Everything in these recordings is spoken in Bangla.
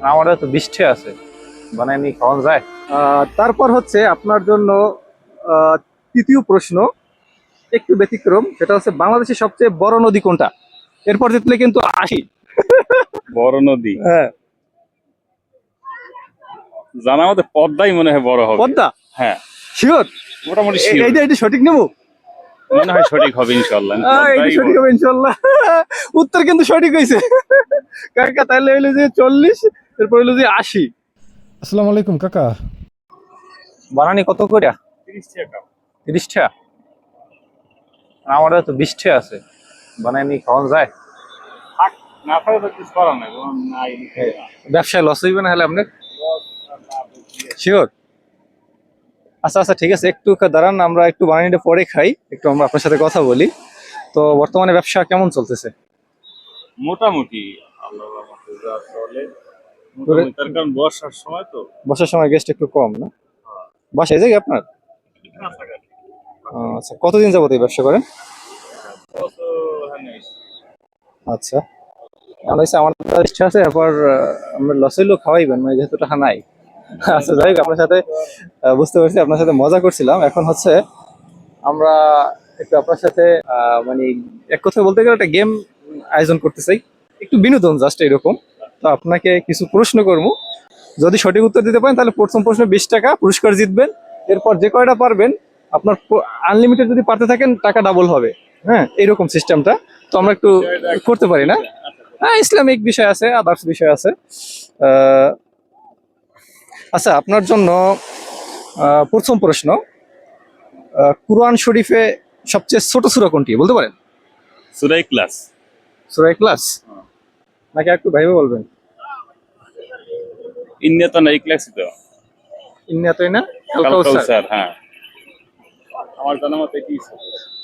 আমাদের তো বৃষ্টি আছে। বানায় নি খাওয়ান যায়। তারপর হচ্ছে আপনার জন্য আহ, তৃতীয় প্রশ্ন একটু ব্যতিক্রম সেটা হচ্ছে বাংলাদেশের সবচেয়ে বড় নদী কোনটা? এরপর জিতলে কিন্তু আশি। বড় নদী? হ্যাঁ। জানা মতে পদ্মাই মনে হয় বড় হবে। পদ্মা? হ্যাঁ। শিওর মোটামুটি। এইটা এটা সঠিক নেব? মনে হয় সঠিক হবে ইনশাল্লাহ। সঠিক হবে ইনশাল্লাহ। উত্তর কিন্তু সঠিক হয়েছে কাকা তাহলে হইল যে চল্লিশ এরপর হইল যে আশি। আসসালামু আলাইকুম কাকা। বানানি কত করে তিরিশ টাকা। তিরিশ টাকা আমাদের তো বৃষ্টি আছে। বানায় নি খাওয়ান যায়। ব্যবসায় লস হইবে না হলে আপনি শিওর আচ্ছা আচ্ছা ঠিক আছে একটু দাঁড়ান আমরা একটু বানানিটা পরে খাই একটু আমরা আপনার সাথে কথা বলি। তো বর্তমানে ব্যবসা কেমন চলতেছে? মোটামুটি আল্লাহর রহমতে যা চলে। তার কারণ বর্ষার সময় তো। বসার সময় গেস্ট একটু কম না? বাসায় যাই আপনার? আচ্ছা। কতদিন যাবত এই ব্যবসা করেন? আচ্ছা। আমার আমার ইচ্ছা আছে এরপর আমরা লস হইলেও খাওয়াইবেন মানে যেহেতু টাকা নাই। আচ্ছা যাই হোক আপনার সাথে বুঝতে পারছি আপনার সাথে মজা করছিলাম। এখন হচ্ছে আমরা একটু আপনার সাথে মানে এক কথা বলতে গেলে একটা গেম আয়োজন করতে চাই। একটু বিনোদন জাস্ট এরকম। তো আপনাকে কিছু প্রশ্ন করব। যদি সঠিক উত্তর দিতে পারেন তাহলে প্রথম প্রশ্ন বিশ টাকা পুরস্কার জিতবেন। এরপর যে কয়টা পারবেন আপনার আনলিমিটেড যদি পারতে থাকেন টাকা ডাবল হবে। হ্যাঁ এইরকম সিস্টেমটা তো আমরা একটু করতে পারি না? হ্যাঁ ইসলামিক বিষয় আছে আদার্স বিষয় আছে। আচ্ছা আপনার জন্য প্রথম প্রশ্ন। কুরআন শরীফে সবচেয়ে ছোট সূরা কোনটি? বলতে পারেন? সুরাই ক্লাস সুরাই ক্লাস নাকি একটু ভাইবে বলবেন? ইন্ডিয়া তো নাই ক্লাসই তো। ইন্নিয়াতই না? আল কাল কাউসার। হ্যাঁ। আমার জানা মতে কি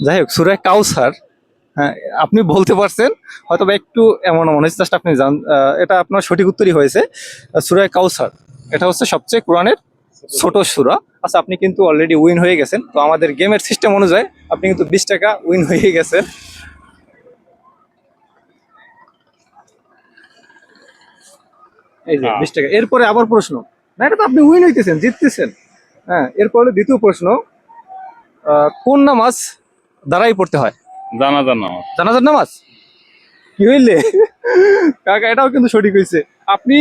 যাই হোক সুরা কাউসার হ্যাঁ আপনি বলতে পারছেন হয়তো বা একটু এমন মনে হচ্ছে just আপনি জান এটা আপনার সঠিক উত্তরই হয়েছে। সুরায় কাউসার এটা হচ্ছে সবচেয়ে কোরআনের ছোট সুরা। আচ্ছা আপনি কিন্তু অলরেডি উইন হয়ে গেছেন তো আমাদের গেমের সিস্টেম অনুযায়ী আপনি কিন্তু বিশ টাকা উইন হয়ে গেছেন। এই যে হ্যাঁ। বিশ টাকা। এরপরে আবার প্রশ্ন। না এটা তো আপনি উইন হইতেছেন জিততেছেন। হ্যাঁ এরপরে দ্বিতীয় প্রশ্ন কোন নামাজ দাঁড়াই পড়তে হয়? জানা জানা আমার জানাজার নামাজ? কি হইলে? কাকা এটাও কিন্তু সঠিক হয়েছে আপনি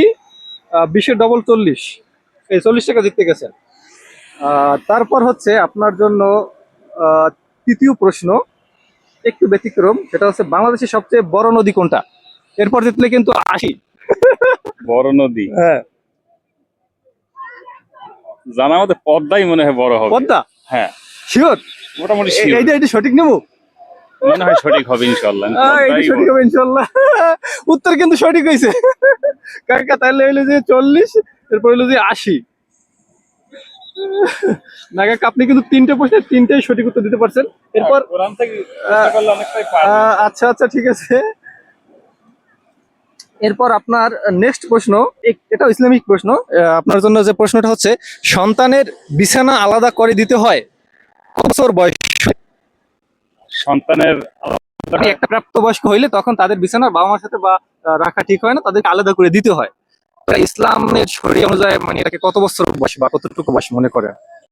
বিশের ডবল চল্লিশ এই চল্লিশ টাকা জিততে গেছেন। আহ, তারপর হচ্ছে আপনার জন্য তৃতীয় প্রশ্ন একটু ব্যতিক্রম সেটা হচ্ছে বাংলাদেশের সবচেয়ে বড় নদী কোনটা? এরপর জিতলে কিন্তু আশি। বড় নদী। হ্যাঁ। জানা মতে পদ্মাই মনে হয় বড় হবে। পদ্মা? হ্যাঁ। শিওর? মোটামুটি sure। এইটা এটা সঠিক নেব? মনে হয় সঠিক হবে ইনশাল্লাহ আহ, এটা সঠিক হবে ইনশাল্লাহ উত্তর কিন্তু সঠিক হয়েছে কাকা তাহলে হইল যে চল্লিশ এরপর হইল যে আশি। না কাকা আপনি কিন্তু তিনটে প্রশ্নের তিনটেই সঠিক উত্তর দিতে পারছেন। এরপর আচ্ছা আচ্ছা ঠিক আছে। এরপর আপনার নেক্সট প্রশ্ন এটা ইসলামিক প্রশ্ন আপনার জন্য যে প্রশ্নটা হচ্ছে সন্তানের বিছানা আলাদা করে দিতে হয় কত বছর বয়স? সন্তানের মানে একটা প্রাপ্তবয়স্ক হইলে তখন তাদের বিছানা বাবা মার সাথে বা রাখা ঠিক হয় না তাদেরকে আলাদা করে দিতে হয়। ইসলামের শরীর অনুযায়ী মানে এটাকে কত বছর বয়স বা কতটুকু বয়স মনে করে?